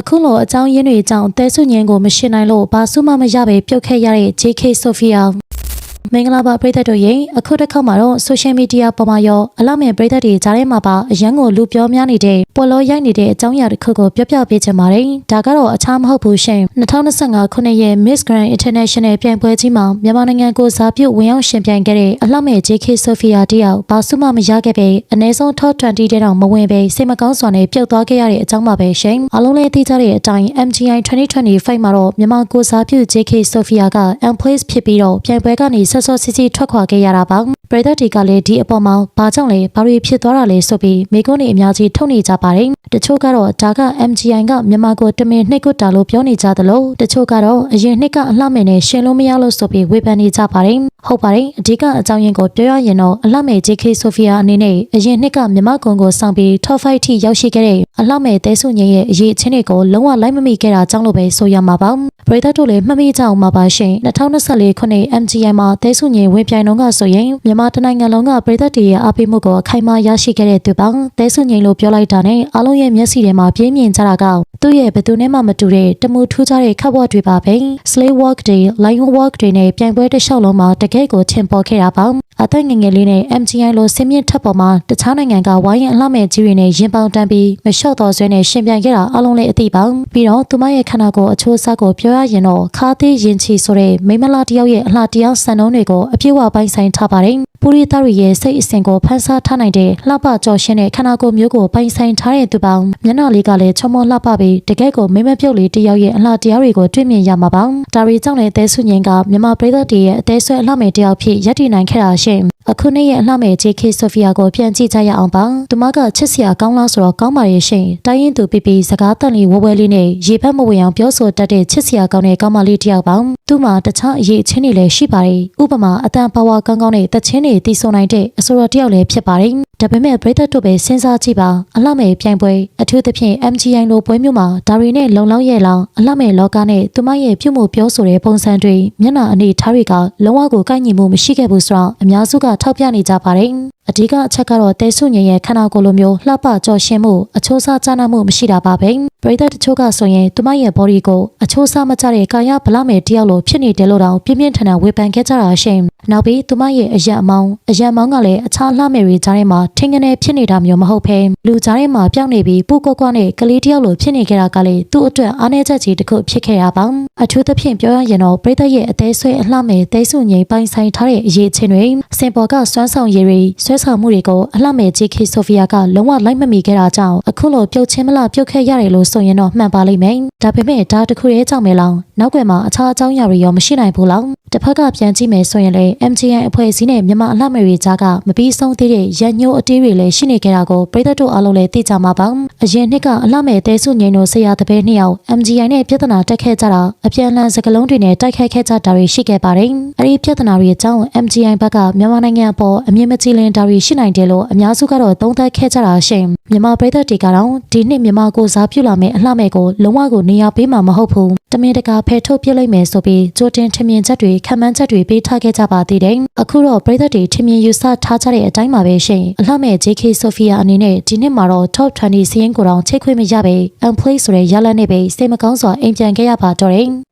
အခုလိုအကြောင်းရင်းတွေကြောင့်တဲဆုညင်းကိုမရှင်းနိုင်လို့ဘာစုမှမရပဲပြုတ်ခဲ့ရတဲ့ JK Sophia မင်္ဂလာပါပရိသတ်တို့ရေအခုတစ်ခေါက်မှာတော့ social media ပေါ်မှာရောအလားမဲ့ပရိသတ်တွေကြားထဲမှာပါအရန်ကိုလူပြောများနေတဲ့ပေါ်လောရိုက်နေတဲ့အကြောင်းအရာတစ်ခုကိုပြောပြပေးချင်ပါတယ်ဒါကတော့အခြားမဟုတ်ဘူးရှင်2025ခုနှစ်ရဲ့ Miss Grand International ပြိုင်ပွဲကြီးမှာမြန်မာနိုင်ငံကိုစားပြုဝင်ရောက်ရှင်ပြိုင်ခဲ့တဲ့အလှမဲ့ JK Sophia တယောက်ဘာစုမှမရခဲ့ပဲအနည်းဆုံး top 20တဲ့တောင်မဝင်ပဲစိတ်မကောင်းစွာနဲ့ပြုတ်သွားခဲ့ရတဲ့အကြောင်းပါပဲရှင်အားလုံးလည်းသိကြတဲ့အတိုင်း MGI 2025မှာတော့မြန်မာကိုစားပြု JK Sophia က M place ဖြစ်ပြီးတော့ပြိုင်ပွဲကနေဆက်စောစီစီထွက်ခွာခဲ့ရတာပါပရိသတ်တွေကလည်းဒီအပေါ်မှာဘာကြောင့်လဲဘာတွေဖြစ်သွားတာလဲဆိုပြီးမိကုန်းတွေအများကြီးထုတ်နေကြပါတယ်တချို့ကတော့ဒါက MGI ကမြန်မာကိုတမင်နှိပ်ကွတာလို့ပြောနေကြသလိုတချို့ကတော့အရင်နှစ်ကအလှမယ်နဲ့ရှင်လို့မရလို့ဆိုပြီးဝေဖန်နေကြပါတယ်ဟုတ်ပါတယ်အဓိကအကြောင်းရင်းကိုပြောရရင်တော့အလှမယ် JK Sophia အနေနဲ့အရင်နှစ်ကမြန်မာကွန်ကိုစောင့်ပြီး top 5ထိရောက်ရှိခဲ့တဲ့အလှမယ်တဲဆုငင်းရဲ့အရေးအချင်းတွေကိုလုံးဝလိုက်မမိခဲ့တာကြောင့်လို့ပဲဆိုရမှာပါ ပရိသတ်တို့လည်းမှတ်မိကြအောင်ပါပါရှင်2024ခုနှစ် MGI မှာတဲဆုငင်းဝင်ပြိုင်တော့ကဆိုရင်မြန်မာတနိုင်ငံလုံးကပရိသတ်တွေရဲ့အားပေးမှုကိုအခိုင်အမာရရှိခဲ့တဲ့သူပေါင်းတဲဆုငင်းလို့ပြောလိုက်တာနဲ့အားလုံးရဲ့မျက်စိထဲမှာပြင်းမြင်ကြတာကသူ့ရဲ့ဘယ်သူနဲ့မှမတူတဲ့တမူထူးခြားတဲ့ခပ်ဝတ်တွေပါပဲ Slay Walk တွေ Lion Walk တွေနဲ့ပြိုင်ပွဲတစ်လျှောက်လုံးမှာတကယ့်ကိုထင်ပေါ်ခဲ့တာပါ အသက်ငယ်ငယ်လေးနဲ့ MGI လိုစင်မြင့်ထပ်ပေါ်မှာတခြားနိုင်ငံကဝိုင်းရင်အလှမဲ့ကြီးတွေနဲ့ရင်ပေါင်တန်းပြီးမလျှော့တော်ဆွဲနဲ့ရှင်ပြိုင်ခဲ့တာအလုံးလေးအသိပါပြီးတော့သူမရဲ့ခန္ဓာကိုယ်အချိုးအစားကိုပြောရရင်တော့ခါသေးရင်ချီဆိုတဲ့မိန်းမလားတစ်ယောက်ရဲ့အလှတရားစံနှုန်းတွေကိုအပြည့်အဝပိုင်းဆိုင်ထားပါတယ်ပူရီသားတွေရဲ့စိတ်အစဉ်ကိုဖန်ဆားထားနိုင်တဲ့လှပကြော်ရှင်းတဲ့ခန္ဓာကိုယ်မျိုးကိုပိုင်ဆိုင်ထားတဲ့သူပေါင်းမျက်နှာလေးကလည်းချောမောလှပပြီးတကယ့်ကိုမိမပြုတ်လေးတစ်ယောက်ရဲ့အလှတရားတွေကိုတွေ့မြင်ရမှာပါဒါရီကြောင့်လည်းတဲဆုညင်ကမြန်မာပြည်သက်တွေရဲ့အသေးဆွဲအလှမယ်တယောက်ဖြစ်ရပ်တည်နိုင်ခဲ့တာရှင် အခုနေ့ရဲ့အလှမဲ့ JK Sophia ကိုပြန်ကြည့်ကြရအောင်ပါ။သူမကချစ်စရာကောင်းလားဆိုတော့ကောင်းပါရဲ့ရှင်။တိုင်းရင်သူပြပြစကားတန်လေးဝဲဝဲလေးနဲ့ရေဖက်မဝင်အောင်ပြောဆိုတတ်တဲ့ချစ်စရာကောင်းတဲ့ကောင်းမလေးတစ်ယောက်ပါ။သူ့မှာတခြားအရေးချင်းတွေလည်းရှိပါတယ်။ဥပမာအတန်ပါဝါကောင်းကောင်းနဲ့တချင်းတွေတည်ဆုံနိုင်တဲ့အဆိုတော်တစ်ယောက်လည်းဖြစ်ပါတယ်။ဒါပေမဲ့ပရိသတ်တို့ပဲစဉ်းစားကြည့်ပါအလှမဲ့ပြိုင်ပွဲအထူးသဖြင့် MGI လိုပွဲမျိုးမှာဒါရီနဲ့လုံလောက်ရဲ့လောင်အလှမဲ့လောကနဲ့သူမရဲ့ပြုမှုပြောဆိုတဲ့ပုံစံတွေမျက်နှာအနေထားတွေကလုံးဝကိုကိုက်ညီမှုမရှိခဲ့ဘူးဆိုတော့အများစုကထောက်ပြနေကြပါတယ် အဓိကအချက်ကတော့တဲဆုညင်ရဲ့ခန္ဓာကိုယ်လိုမျိုးလှပကြော်ရှင်းမှုအချိုးစားကြားနာမှုမရှိတာပါပဲပရိသတ်တချို့ကဆိုရင်သူမရဲ့ body ကိုအချိုးစားမကျတဲ့ကာယဗလာမယ်တယောက်လိုဖြစ်နေတယ်လို့တောင်ပြင်းပြင်းထန်ထန်ဝေဖန်ခဲ့ကြတာရှင်နောက်ပြီးသူမရဲ့အရက်အမောင်းအရက်မောင်းကလည်းအခြားလှမယ်တွေကြားထဲမှာထင်ကနေဖြစ်နေတာမျိုးမဟုတ်ဘဲလူကြားထဲမှာပြောင်းနေပြီးပူကွက်ကွက်နဲ့ကလေးတယောက်လိုဖြစ်နေကြတာကလည်းသူ့အတွက်အားနည်းချက်ကြီးတစ်ခုဖြစ်ခဲ့ရပါအထူးသဖြင့်ပြောရရင်တော့ပရိသတ်ရဲ့အသေးဆွဲအလှမယ်တဲဆုငိမ့်ပိုင်ဆိုင်ထားတဲ့အရေးချင်းတွေစင်ပေါ်ကစွမ်းဆောင်ရည်တွေဆွဲဆောင်မှုတွေကိုအလှမဲ့ JK Sophia ကလုံးဝလိုက်မမီခဲ့တာကြောင့်အခုလိုပြုတ်ချင်းမလားပြုတ်ခဲ့ရတယ်လို့ဆိုရင်တော့မှန်ပါလိမ့်မယ်ဒါပေမဲ့ဒါတခုရဲ့ကြောင့်ပဲလောင်နောက်ွယ်မှာအခြားအကြောင်းအရာတွေရောမရှိနိုင်ဘူးလောင်တစ်ဖက်ကပြန်ကြည့်မယ်ဆိုရင်လည်း MGN အဖွဲ့အစည်းနဲ့မြန်မာအလှမယ်တွေကြားကမပြီးဆုံးသေးတဲ့ရန်ညိုးအတေးတွေလည်းရှိနေကြတာကိုပြည်သက်တို့အားလုံးလည်းသိကြမှာပါအရင်နှစ်ကအလှမယ်တဲဆုငိန်တို့ဆရာတပည့်နှစ်ယောက် MGN နဲ့ပြဿနာတက်ခဲ့ကြတာအပြန်အလှန်စကလုံးတွေနဲ့တိုက်ခိုက်ခဲ့ကြတာတွေရှိခဲ့ပါတယ်အဲဒီပြဿနာတွေအကြောင်း MGN ဘက်ကမြန်မာနိုင်ငံအပေါ်အမြင့်မကြီးလင်းတာတွေရှိနိုင်တယ်လို့အများစုကတော့သုံးသပ်ခဲ့ကြတာရှင်မြန်မာပြည်သက်တွေကတော့ဒီနှစ်မြန်မာကိုစားပြုလာမယ့်အလှမယ်ကိုလုံးဝကိုနေရာပေးမှာမဟုတ်ဘူးတမင်တကာဖယ်ထုတ်ပြလိုက်မယ်ဆိုပြီးကြိုတင်ထင်မြင်ချက်တွေခံမှန်းချက်တွေပေးထားခဲ့ကြပါသေးတယ်အခုတော့ပြည်သက်တွေထင်မြင်ယူဆထားကြတဲ့အတိုင်းပါပဲရှင်အလှမဲ့ JK Sophia အနေနဲ့ဒီနှစ်မှာတော့ Top 20စီးရင်ကိုတော့ချိတ်ခွင့်မရပဲ Unplay ဆိုတဲ့ရလဒ်နဲ့ပဲစိတ်မကောင်းစွာအိမ်ပြန်ခဲ့ရပါတော့တယ်